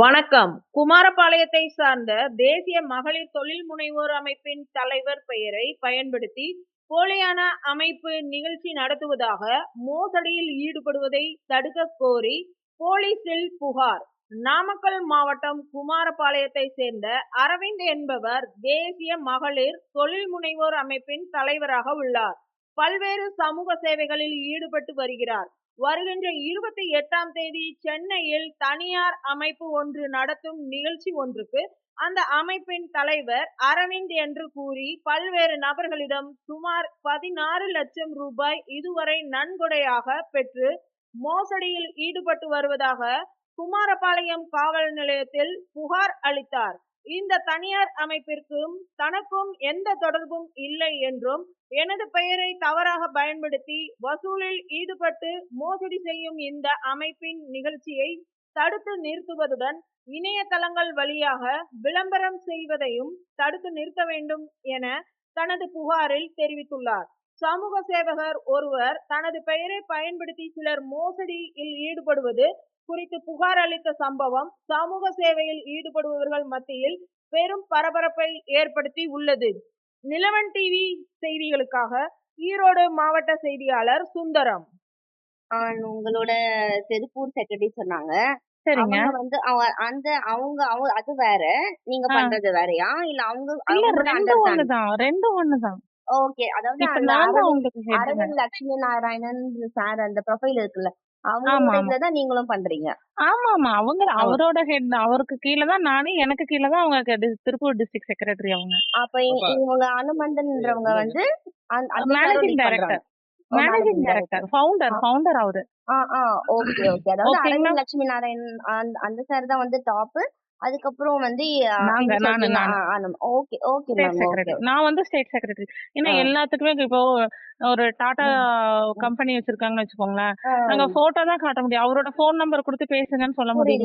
வணக்கம். குமாரபாளையத்தை சார்ந்த தேசிய மகளிர் தொழில் முனைவோர் அமைப்பின் தலைவர் பெயரை பயன்படுத்தி போலியான அமைப்பு நிகழ்ச்சி நடத்துவதாக மோசடியில் ஈடுபடுவதை தடுக்க கோரி போலீசில் புகார். நாமக்கல் மாவட்டம் குமாரபாளையத்தை சேர்ந்த அரவிந்த் என்பவர் தேசிய மகளிர் தொழில் முனைவோர் அமைப்பின் தலைவராக உள்ளார். பல்வேறு சமூக சேவைகளில் ஈடுபட்டு வருகிறார். வருகின்ற இருபத்தி எட்டாம் தேதி சென்னையில் தனியார் அமைப்பு ஒன்று நடத்தும் நிகழ்ச்சி ஒன்றுக்கு அந்த அமைப்பின் தலைவர் அரவிந்த் என்று கூறி பல்வேறு நபர்களிடம் சுமார் பதினாறு லட்சம் ரூபாய் இதுவரை நன்கொடையாக பெற்று மோசடியில் ஈடுபட்டு வருவதாக குமாரபாளையம் காவல் நிலையத்தில் புகார் அளித்தார். இந்த தனியார் அமைப்பிற்கும் தனக்கும் எந்த தொடர்பும் இல்லை என்றும் எனது பெயரை தவறாக பயன்படுத்தி வசூலில் ஈடுபட்டு மோசடி செய்யும் இந்த அமைப்பின் நிகழ்ச்சியை தடுத்து நிறுத்துவதுடன் இணையதளங்கள் வழியாக விளம்பரம் செய்வதையும் தடுத்து நிறுத்த வேண்டும் என தனது புகாரில் தெரிவித்துள்ளார். சமூக சேவகர் ஒருவர் தனது பெயரை பயன்படுத்தி சிலர் மோசடியில் ஈடுபடுவது குறித்து புகார் அளித்த சம்பவம் சமூக சேவையில் ஈடுபடுபவர்கள் மத்தியில் பெரும் பரபரப்பை ஏற்படுத்தி உள்ளது. நிலவன் டிவி செய்திகளுக்காக ஈரோடு மாவட்ட செய்தியாளர் சுந்தரம். உங்களோட திருப்பூர் செக்ரட்டரி சொன்னாங்க. சரிங்க. அவங்க வந்து அவ- அந்த அவங்க அவங்க அது வேற. நீங்க. பண்றது வேறயா? இல்ல அவங்க ரெண்டும் ஒண்ணுதான் ரெண்டும் ஒண்ணுதான். ஓகே அதாவது இப்ப அந்த நான் தான் அரவிந்த் உங்களுக்கு ங்க. அரவிந்த் லட்சுமி நாராயணன் சார் அந்த ப்ரொஃபைல் இருக்குல்ல ஆமா, அவங்களோட ஆமா. இதுலதான் நீங்களும் பண்றீங்க? ஆமா ஆமா அவங்க அவரோட ஹெட் அவருக்கு கீழே தான் நானே எனக்கு கீழே தான் அவங்க திருப்பூர் டிஸ்ட்ரிக்ட் செக்ரட்டரி அவங்க. அப்ப இ- இவங்க அனுமந்தன்றவங்க வந்து அந்த- அந்த sir மேனேஜிங் lead டைரக்டர். ஓ, managing managing director founder founder அவரு. ஆ ஆ. ஓகே ஓகே அதாவது ஓகேங்களா? அரவிந்த் லட்சுமி நாராயணன் அந்த- அந்த சார் தான் வந்து டாப் அதுக்கப்புறம் வந்து நாங்க, நானு, நானு. ஓகே ஓகே நான் வந்து ஸ்டேட் செக்ரட்டரி ஏன்னா. எல்லாத்துக்குமே இப்போ ஒரு டாடா கம்பெனி வச்சிருக்காங்கன்னு வச்சுக்கோங்களேன். நாங்க. போட்டோ தான் காட்ட முடியும். அவரோட ஃபோன் நம்பர் கொடுத்து பேசுங்கன்னு சொல்ல முடியும்?